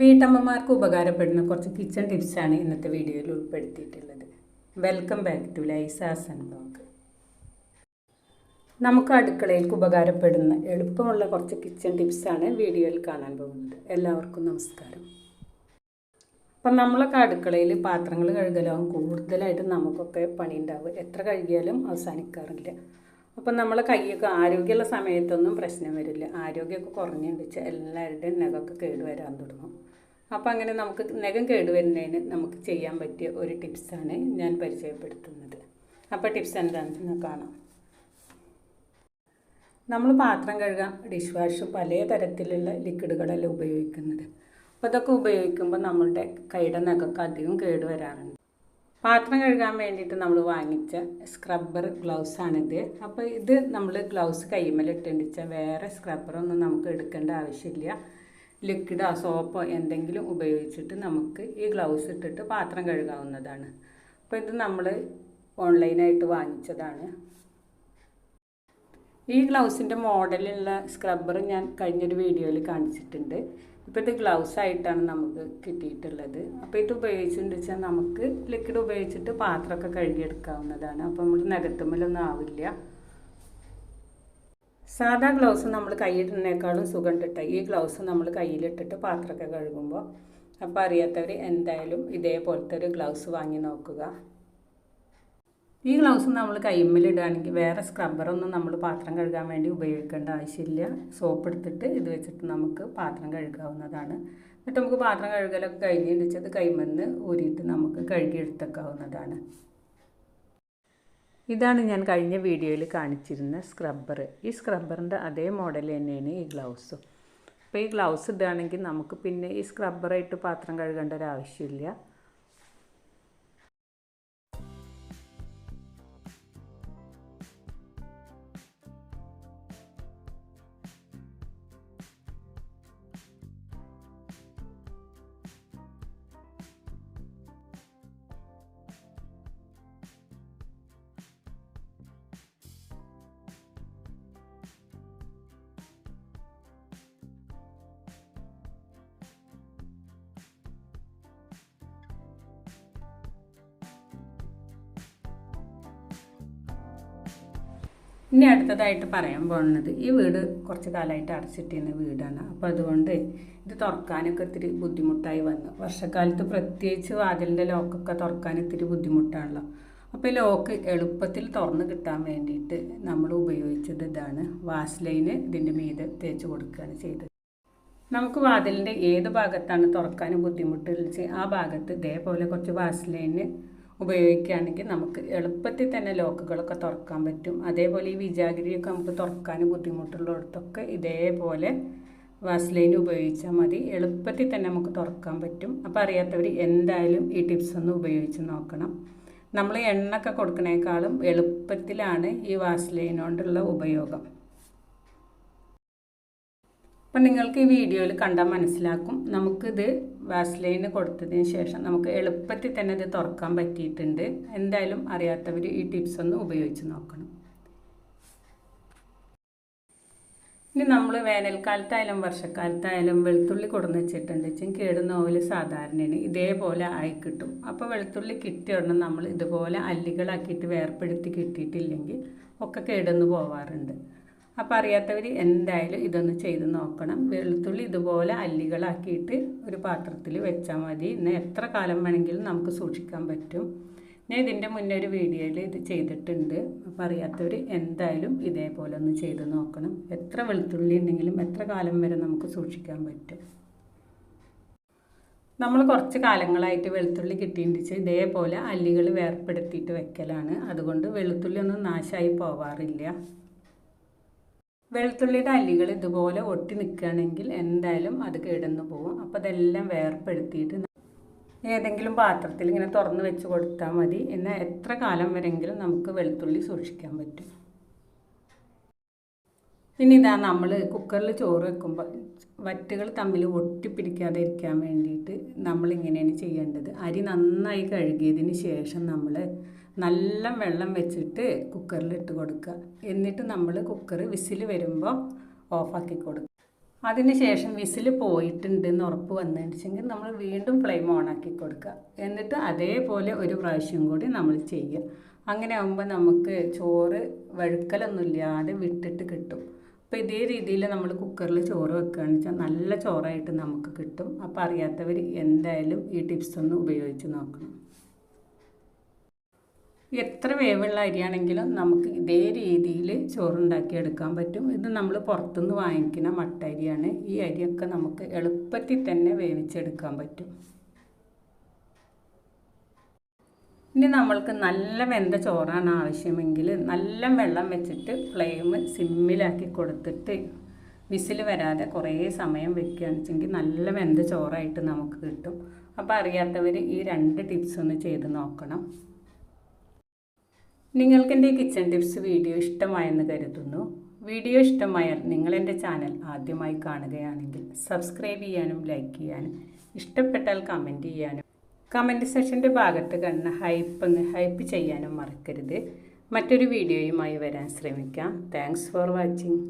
വീട്ടമ്മമാർക്ക് ഉപകാരപ്പെടുന്ന കുറച്ച് കിച്ചൺ ടിപ്സാണ് ഇന്നത്തെ വീഡിയോയിൽ ഉൾപ്പെടുത്തിയിട്ടുള്ളത്. Welcome back to Lisa's and blog നമുക്ക് അടുക്കളയിലേക്ക് ഉപകാരപ്പെടുന്ന എളുപ്പമുള്ള കുറച്ച് കിച്ചൺ ടിപ്സാണ് വീഡിയോയിൽ കാണാൻ പോകുന്നത്. എല്ലാവർക്കും നമസ്കാരം. അപ്പം നമ്മളൊക്കെ അടുക്കളയിൽ പാത്രങ്ങൾ കഴുകലാവും കൂടുതലായിട്ട് നമുക്കൊക്കെ പണി എത്ര കഴുകിയാലും അവസാനിക്കാറില്ല. അപ്പം നമ്മൾ കൈയൊക്കെ ആരോഗ്യമുള്ള സമയത്തൊന്നും പ്രശ്നം വരില്ല. ആരോഗ്യമൊക്കെ കുറഞ്ഞുണ്ടെച്ച് എല്ലാവരുടെയും നഖമൊക്കെ കേടുവരാൻ തുടങ്ങും. അപ്പം അങ്ങനെ നമുക്ക് നഖം കേടുവരുന്നതിന് നമുക്ക് ചെയ്യാൻ പറ്റിയ ഒരു ടിപ്സാണ് ഞാൻ പരിചയപ്പെടുത്തുന്നത്. അപ്പോൾ ടിപ്സ് എന്താണെന്ന് കാണാം. നമ്മൾ പാത്രം കഴുകാൻ ഡിഷ് വാഷ് പല തരത്തിലുള്ള ലിക്വിഡുകളെല്ലാം ഉപയോഗിക്കുന്നത്. അപ്പോൾ അതൊക്കെ ഉപയോഗിക്കുമ്പോൾ നമ്മളുടെ കൈയുടെ നഖമൊക്കെ അധികം കേടുവരാറുണ്ട് പാത്രം കഴുകാൻ വേണ്ടിയിട്ട് നമ്മൾ വാങ്ങിച്ച സ്ക്രബ്ബർ ഗ്ലൗസാണിത് അപ്പോൾ ഇത് നമ്മൾ ഗ്ലൗസ് കൈമേലിട്ടുണ്ടെച്ചാൽ വേറെ സ്ക്രബ്ബറൊന്നും നമുക്ക് എടുക്കേണ്ട ആവശ്യമില്ല. ലിക്വിഡോ സോപ്പോ എന്തെങ്കിലും ഉപയോഗിച്ചിട്ട് നമുക്ക് ഈ ഗ്ലൗസ് ഇട്ടിട്ട് പാത്രം കഴുകാവുന്നതാണ്. അപ്പോൾ ഇത് നമ്മൾ ഓൺലൈനായിട്ട് വാങ്ങിച്ചതാണ്. ഈ ഗ്ലൗസിന്റെ മോഡലുള്ള സ്ക്രബ്ബർ ഞാൻ കഴിഞ്ഞൊരു വീഡിയോയിൽ കാണിച്ചിട്ടുണ്ട്. ഇപ്പോൾ ഇത് ഗ്ലൗസ് ആയിട്ടാണ് നമുക്ക് കിട്ടിയിട്ടുള്ളത്. അപ്പോൾ ഇത് ഉപയോഗിച്ചിട്ടുണ്ട് വെച്ചാൽ നമുക്ക് ലിക്വിഡ് ഉപയോഗിച്ചിട്ട് പാത്രമൊക്കെ കഴുകിയെടുക്കാവുന്നതാണ്. അപ്പോൾ നമ്മൾ നഗത്തുമ്മലൊന്നും ആവില്ല. സാധാ ഗ്ലൗസ് നമ്മൾ കൈയിടുന്നതിനേക്കാളും സുഖം ഇട്ടിട്ട് ഈ ഗ്ലൗസ് നമ്മൾ കയ്യിലിട്ടിട്ട് പാത്രമൊക്കെ കഴുകുമ്പോൾ അപ്പോൾ അറിയാത്തവർ എന്തായാലും ഇതേപോലത്തെ ഒരു ഗ്ലൗസ് വാങ്ങി നോക്കുക. ഈ ഗ്ലൗസ് നമ്മൾ കൈമ്മലിടുകയാണെങ്കിൽ വേറെ സ്ക്രബ്ബറൊന്നും നമ്മൾ പാത്രം കഴുകാൻ വേണ്ടി ഉപയോഗിക്കേണ്ട ആവശ്യമില്ല. സോപ്പ് എടുത്തിട്ട് ഇത് വെച്ചിട്ട് നമുക്ക് പാത്രം കഴുകാവുന്നതാണ്. എന്നിട്ട് നമുക്ക് പാത്രം കഴുകലൊക്കെ കഴിഞ്ഞ് അത് കൈമെന്ന് ഊരിയിട്ട് നമുക്ക് കഴുകിയെടുത്തേക്കാവുന്നതാണ്. ഇതാണ് ഞാൻ കഴിഞ്ഞ വീഡിയോയിൽ കാണിച്ചിരുന്ന സ്ക്രബ്ബർ ഈ സ്ക്രബ്ബറിന്റെ അതേ മോഡൽ തന്നെയാണ് ഈ ഗ്ലൗസും. അപ്പോൾ ഈ ഗ്ലൗസ് ഇടുകയാണെങ്കിൽ നമുക്ക് പിന്നെ ഈ സ്ക്രബ്ബറായിട്ട് പാത്രം കഴുകേണ്ട ഒരു ആവശ്യമില്ല. ഇനി അടുത്തതായിട്ട് പറയാൻ പോകുന്നത് ഈ വീട് കുറച്ച് കാലമായിട്ട് അടച്ചിട്ടിരുന്ന വീടാണ്. അപ്പോൾ അതുകൊണ്ട് ഇത് തുറക്കാനൊക്കെ ഇത്തിരി ബുദ്ധിമുട്ടായി വന്നു. വർഷക്കാലത്ത് പ്രത്യേകിച്ച് വാതിലിന്റെ ലോക്കൊക്കെ തുറക്കാൻ ഇത്തിരി ബുദ്ധിമുട്ടാണല്ലോ. അപ്പോൾ ഈ ലോക്ക് എളുപ്പത്തിൽ തുറന്ന് കിട്ടാൻ വേണ്ടിയിട്ട് നമ്മൾ ഉപയോഗിച്ചത് ഇതാണ്. വാസ്ലൈന് ഇതിന്റെ മീതെ തേച്ച് കൊടുക്കുകയാണ് ചെയ്തത്. നമുക്ക് വാതിലിന്റെ ഏത് ഭാഗത്താണ് തുറക്കാൻ ബുദ്ധിമുട്ട്? ആ ഭാഗത്ത് ഇതേപോലെ കുറച്ച് വാസ്ലൈന് ഉപയോഗിക്കുകയാണെങ്കിൽ നമുക്ക് എളുപ്പത്തിൽ തന്നെ ലോക്കുകളൊക്കെ തുറക്കാൻ പറ്റും. അതേപോലെ ഈ വിജാഗിരിയൊക്കെ നമുക്ക് തുറക്കാൻ ബുദ്ധിമുട്ടുള്ളിടത്തൊക്കെ ഇതേപോലെ വാസ്ലൈൻ ഉപയോഗിച്ചാൽ മതി. എളുപ്പത്തിൽ തന്നെ നമുക്ക് തുറക്കാൻ പറ്റും. അപ്പോൾ അറിയാത്തവർ എന്തായാലും ഈ ടിപ്സ് ഒന്ന് ഉപയോഗിച്ച് നോക്കണം. നമ്മൾ എണ്ണൊക്കെ കൊടുക്കണേക്കാളും എളുപ്പത്തിലാണ് ഈ വാസ്ലൈൻ കൊണ്ടുള്ള ഉപയോഗം. അപ്പം നിങ്ങൾക്ക് ഈ വീഡിയോയിൽ കണ്ടാൽ മനസ്സിലാക്കും. നമുക്കിത് വാസ്ലൈന് കൊടുത്തതിന് ശേഷം നമുക്ക് എളുപ്പത്തിൽ തന്നെ ഇത് തുറക്കാൻ പറ്റിയിട്ടുണ്ട്. എന്തായാലും അറിയാത്തവർ ഈ ടിപ്സ് ഒന്ന് ഉപയോഗിച്ച് നോക്കണം. ഇനി നമ്മൾ വേനൽക്കാലത്തായാലും വർഷക്കാലത്തായാലും വെളുത്തുള്ളി കൊടുന്ന് വെച്ചിട്ടുണ്ട്. വെച്ചാൽ കേടുന്ന ഓൽ സാധാരണയാണ്. ഇതേപോലെ ആയി കിട്ടും. അപ്പോൾ വെളുത്തുള്ളി കിട്ടിയ ഉടനെ നമ്മൾ ഇതുപോലെ അല്ലികളാക്കിയിട്ട് വേർപ്പെടുത്തി കിട്ടിയിട്ടില്ലെങ്കിൽ ഒക്കെ കേടുന്ന് പോവാറുണ്ട്. അപ്പോൾ അറിയാത്തവർ എന്തായാലും ഇതൊന്ന് ചെയ്ത് നോക്കണം. വെളുത്തുള്ളി ഇതുപോലെ അല്ലികളാക്കിയിട്ട് ഒരു പാത്രത്തിൽ വെച്ചാൽ മതി. ഇന്ന് എത്ര കാലം വേണമെങ്കിലും നമുക്ക് സൂക്ഷിക്കാൻ പറ്റും. ഞാൻ ഇതിന്റെ മുന്നേ ഒരു വീഡിയോയിൽ ഇത് ചെയ്തിട്ടുണ്ട്. അപ്പോൾ അറിയാത്തവർ എന്തായാലും ഇതേപോലെ ഒന്ന് ചെയ്ത് നോക്കണം. എത്ര വെളുത്തുള്ളി ഉണ്ടെങ്കിലും എത്ര കാലം വരെ നമുക്ക് സൂക്ഷിക്കാൻ പറ്റും. നമ്മൾ കുറച്ച് കാലങ്ങളായിട്ട് വെളുത്തുള്ളി കിട്ടിയിട്ട് ഇതേപോലെ അല്ലികൾ വേർപ്പെടുത്തിയിട്ട് വെക്കലാണ്. അതുകൊണ്ട് വെളുത്തുള്ളി ഒന്നും നാശമായി പോവാറില്ല. വെളുത്തുള്ളിയുടെ അല്ലികൾ ഇതുപോലെ ഒട്ടി നിൽക്കുകയാണെങ്കിൽ എന്തായാലും അത് കിടന്നു പോകും. അപ്പോൾ അതെല്ലാം വേർപ്പെടുത്തിയിട്ട് ഏതെങ്കിലും പാത്രത്തിൽ ഇങ്ങനെ തുറന്ന് വെച്ച് കൊടുത്താൽ മതി. എന്നാൽ എത്ര കാലം വരെങ്കിലും നമുക്ക് വെളുത്തുള്ളി സൂക്ഷിക്കാൻ പറ്റും. പിന്നെ ഇതാ നമ്മൾ കുക്കറിൽ ചോറ് വെക്കുമ്പോൾ വറ്റുകൾ തമ്മിൽ ഒട്ടിപ്പിടിക്കാതെ ഇരിക്കാൻ വേണ്ടിയിട്ട് നമ്മൾ ഇങ്ങനെയാണ് ചെയ്യേണ്ടത്. അരി നന്നായി കഴുകിയതിന് ശേഷം നമ്മൾ നല്ല വെള്ളം വെച്ചിട്ട് കുക്കറിൽ ഇട്ട് കൊടുക്കുക. എന്നിട്ട് നമ്മൾ കുക്കർ വിസിൽ വരുമ്പോൾ ഓഫാക്കി കൊടുക്കുക. അതിനുശേഷം വിസിൽ പോയിട്ടുണ്ട് എന്ന് ഉറപ്പ് വന്നിട്ടുണ്ടെങ്കിൽ നമ്മൾ വീണ്ടും ഫ്ലെയിം ഓൺ ആക്കി കൊടുക്കുക. എന്നിട്ട് അതേപോലെ ഒരു പ്രാവശ്യം കൂടി നമ്മൾ ചെയ്യുക. അങ്ങനെ ആകുമ്പോൾ നമുക്ക് ചോറ് വഴുക്കലൊന്നുമില്ലാതെ വിട്ടിട്ട് കിട്ടും. അപ്പോൾ ഇതേ രീതിയിൽ നമ്മൾ കുക്കറിൽ ചോറ് വെക്കുകയാണെന്ന് വെച്ചാൽ നല്ല ചോറായിട്ട് നമുക്ക് കിട്ടും. അപ്പോൾ അറിയാത്തവർ എന്തായാലും ഈ ടിപ്സ് ഒന്ന് ഉപയോഗിച്ച് നോക്കണം. എത്ര വേവുള്ള അരിയാണെങ്കിലും നമുക്ക് ഇതേ രീതിയിൽ ചോറുണ്ടാക്കി എടുക്കാൻ പറ്റും. ഇത് നമ്മൾ പുറത്തുനിന്ന് വാങ്ങിക്കുന്ന മട്ട അരിയാണ് ഈ അരിയൊക്കെ നമുക്ക് എളുപ്പത്തിൽ തന്നെ വേവിച്ചെടുക്കാൻ പറ്റും. ഇനി നമ്മൾക്ക് നല്ല വെന്ത ചോറാണ് ആവശ്യമെങ്കിൽ നല്ല വെള്ളം വെച്ചിട്ട് ഫ്ലെയിം സിമ്മിലാക്കി കൊടുത്തിട്ട് വിസിൽ വരാതെ കുറേ സമയം വെക്കുകയാണെന്ന് നല്ല വെന്ത ചോറായിട്ട് നമുക്ക് കിട്ടും. അപ്പോൾ അറിയാത്തവർ ഈ രണ്ട് ടിപ്സ് ഒന്ന് ചെയ്ത് നോക്കണം. നിങ്ങൾക്ക് എന്റെ കിച്ചൺ ടിപ്സ് വീഡിയോ ഇഷ്ടമായെന്ന് കരുതുന്നു. വീഡിയോ ഇഷ്ടമായാൽ നിങ്ങൾ എന്റെ ചാനൽ ആദ്യമായി കാണുകയാണെങ്കിൽ സബ്സ്ക്രൈബ് ചെയ്യാനും ലൈക്ക് ചെയ്യാനും ഇഷ്ടപ്പെട്ടാൽ കമന്റ് ചെയ്യാനും കമന്റ് സെക്ഷന്റെ ഭാഗത്ത് കണ്ണ് ഹൈപ്പ് ഹൈപ്പ് ചെയ്യാനും മറക്കരുത്. മറ്റൊരു വീഡിയോയുമായി വരാൻ ശ്രമിക്കാം. Thanks for watching.